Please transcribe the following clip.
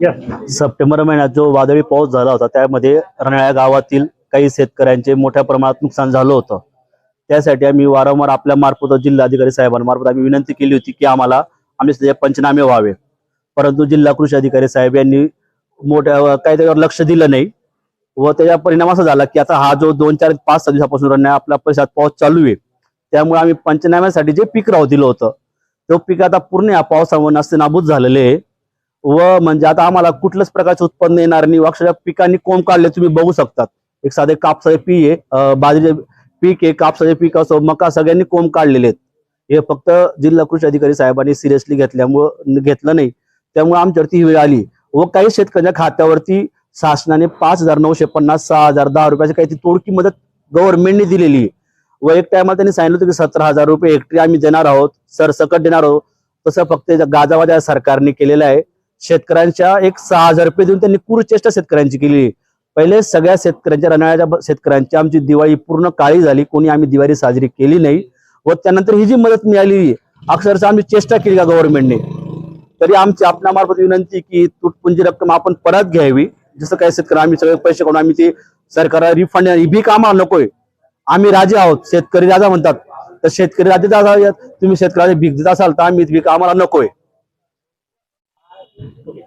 September महिन्यात जो वादळी पाऊस झाला होता त्यामध्ये रणाळ्या गावातील काही शेतकऱ्यांचे मोठ्या प्रमाणात नुकसान झालं होतं. त्यासाठी आम्ही वारंवार आपल्या मार्फत जिल्हाधिकारी साहेबांमार्फत आम्ही विनंती केली होती की आम्हाला आम्ही पंचनामे व्हावे. परंतु जिल्हा कृषी अधिकारी साहेब यांनी मोठ्या काही त्याच्यावर लक्ष दिलं नाही व त्याचा परिणाम असा झाला की आता हा जो दोन चार पाच सहा दिवसापासून रण्या आपल्या परिसरात पाऊस चालू आहे. त्यामुळे आम्ही पंचनाम्यासाठी जे पीक राहू दिलं होतं तो पीक आता पूर्ण या पावसामुळे नसते नाबूद झालेले आहे. व म्हणजे आता आम्हाला कुठल्याच प्रकारचे उत्पन्न येणार नाही. व अक्षरशः पिकांनी कोंब काढले तुम्ही बघू शकतात. एक साधे कापसाचे पी आहे. बाजरीचे पीक आहे. कापसाचे पीक असो मका सगळ्यांनी कोंब काढलेले आहेत. हे फक्त जिल्हा कृषी अधिकारी साहेबांनी सिरियसली घेतल्यामुळं घेतलं नाही. त्यामुळे आमच्यावरती ही वेळ आली. व काही शेतकऱ्यांच्या खात्यावरती शासनाने पाच हजार नऊशे पन्नास सहा हजार दहा रुपयाची काही ती तोडकी मदत गव्हर्नमेंटने दिलेली आहे. व एक टायमाला त्यांनी सांगितलं होतं की सतरा हजार रुपये हेक्टरी आम्ही देणार आहोत. सरसकट देणार आहोत. तसं फक्त गाजावाजा सरकारने केलेलं आहे. शेतकऱ्यांच्या एक सहा हजार रुपये देऊन त्यांनी कुरचेष्टा शेतकऱ्यांची केली. पहिले सगळ्या शेतकऱ्यांच्या रनाळ्याच्या शेतकऱ्यांची आमची दिवाळी पूर्ण काळी झाली. कोणी आम्ही दिवाळी साजरी केली नाही. व त्यानंतर ही जी मदत मिळाली अक्षरशः आम्ही चेष्टा केली का गव्हर्नमेंटने तरी आमची आपणामार्फत विनंती की तुटपुंजी रक्कम आपण परत घ्यावी. जसं काय शेतकरी आम्ही सगळे पैसे काढून आम्ही ते सरकारला रिफंड ही भीक आम्हाला नकोय. आम्ही राजे आहोत. शेतकरी राजा म्हणतात. तर शेतकरी राजे राजा तुम्ही शेतकऱ्याला भीक देत असाल तर आम्ही बी आम्हाला नकोय. Porque